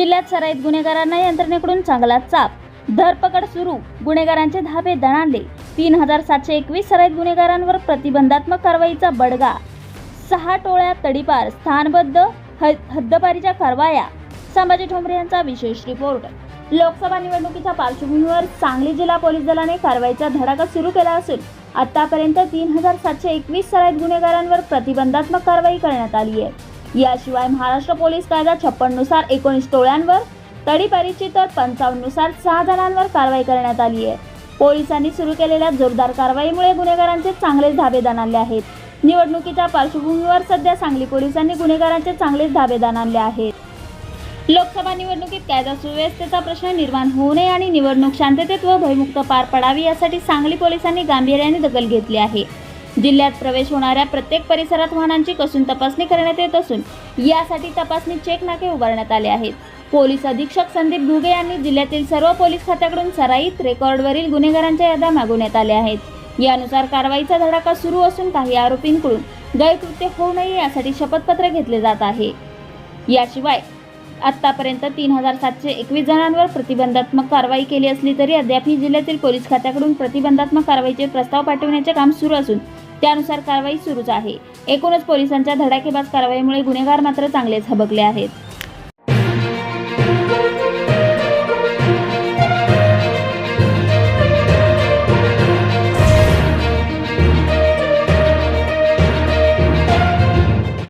जिल्ह्यात सराईत गुन्हेगारांना यंत्रणेकडून चांगला चाप. धरपकड सुरू. गुन्हेगारांचे धाबे दणाणले. तीन हजार सातशे एकवीस सराईत गुन्हेगारांवर प्रतिबंधात्मक कारवाईचा बडगा. सहा टोळ्या तडीपार स्थानबद्ध हद्दपारीच्या कारवाया. संभाजी ठोंबरे यांचा विशेष रिपोर्ट. लोकसभा निवडणुकीच्या पार्श्वभूमीवर सांगली जिल्हा पोलीस दलाने कारवाईचा धडाका सुरू केला असून आतापर्यंत तीन हजार सातशे एकवीस सराईत गुन्हेगारांवर प्रतिबंधात्मक कारवाई करण्यात आली आहे. याशिवाय महाराष्ट्र पोलीस कायदा छप्पननुसार एकोणीस टोळ्यांवर तडीपारीची तर पंचावन्ननुसार सहा जणांवर कारवाई करण्यात आली आहे. पोलिसांनी सुरू केलेल्या जोरदार कारवाईमुळे गुन्हेगारांचे चांगलेच धाबे दणाणले आहेत. निवडणुकीच्या पार्श्वभूमीवर सध्या सांगली पोलिसांनी गुन्हेगारांचे चांगलेच धाबे दणाणले आहेत. लोकसभा निवडणुकीत कायदा सुव्यवस्थेचा प्रश्न निर्माण होऊ नये आणि निवडणूक शांततेत व भयमुक्त पार पडावी यासाठी सांगली पोलिसांनी गांभीर्याने दखल घेतली आहे. जिल्ह्यात प्रवेश होणाऱ्या प्रत्येक परिसरात वाहनांची कसून तपासणी करण्यात येत असून यासाठी तपासणी चेक नाके उभारण्यात आले आहेत. पोलीस अधीक्षक संदीप घुगे यांनी जिल्ह्यातील सर्व पोलीस खात्याकडून सराईत रेकॉर्डवरील गुन्हेगारांच्या याद्या मागवण्यात आल्या आहेत. यानुसार कारवाईचा धडाका सुरू असून काही आरोपींकडून गैरकृत्य होऊ नये यासाठी शपथपत्र घेतले जात आहे. याशिवाय आतापर्यंत तीन हजार सातशे एकवीस जणांवर प्रतिबंधात्मक कारवाई केली असली तरी अद्यापही जिल्ह्यातील पोलीस खात्याकडून प्रतिबंधात्मक कारवाईचे प्रस्ताव पाठवण्याचे काम सुरू असून त्यानुसार कारवाई सुरूच आहे. एकूणच पोलिसांच्या धडाकेबाज कारवाईमुळे गुन्हेगार मात्र चांगलेच हबकले आहेत.